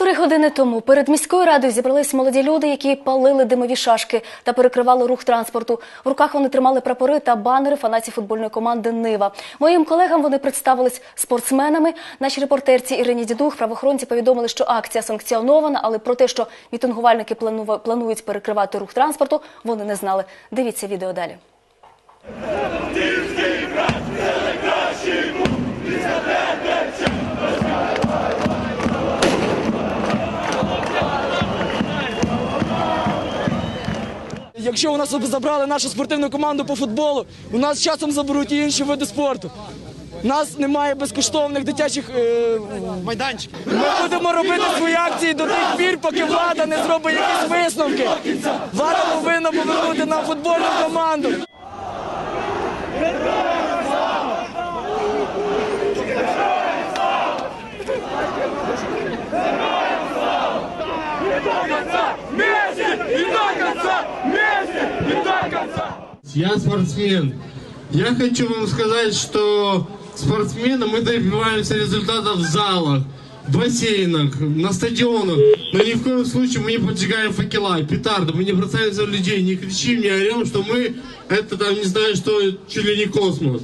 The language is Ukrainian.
Півтори години тому перед міською радою зібрались молоді люди, які палили димові шашки та перекривали рух транспорту. В руках вони тримали прапори та банери фанатів футбольної команди Нива. Моїм колегам вони представились спортсменами. Нашій репортерці Ірині Дідух правоохоронці повідомили, що акція санкціонована, але про те, що мітингувальники планують перекривати рух транспорту, вони не знали. Дивіться відео далі. Якщо у нас забрали нашу спортивну команду по футболу, у нас часом заберуть і інші види спорту. У нас немає безкоштовних дитячих е, майданчиків. Ми будемо робити свої акції до тих пір, поки влада не зробить якісь висновки. Влада повинна повернути нам футбольну команду. Я спортсмен. Я хочу вам сказать, что спортсмены мы добиваемся результатов в залах, в бассейнах, на стадионах. Но ни в коем случае мы не поджигаем факела, петарды, мы не бросаемся в людей, не кричим, не орем, что мы это там не знаю, что чуть ли не космос.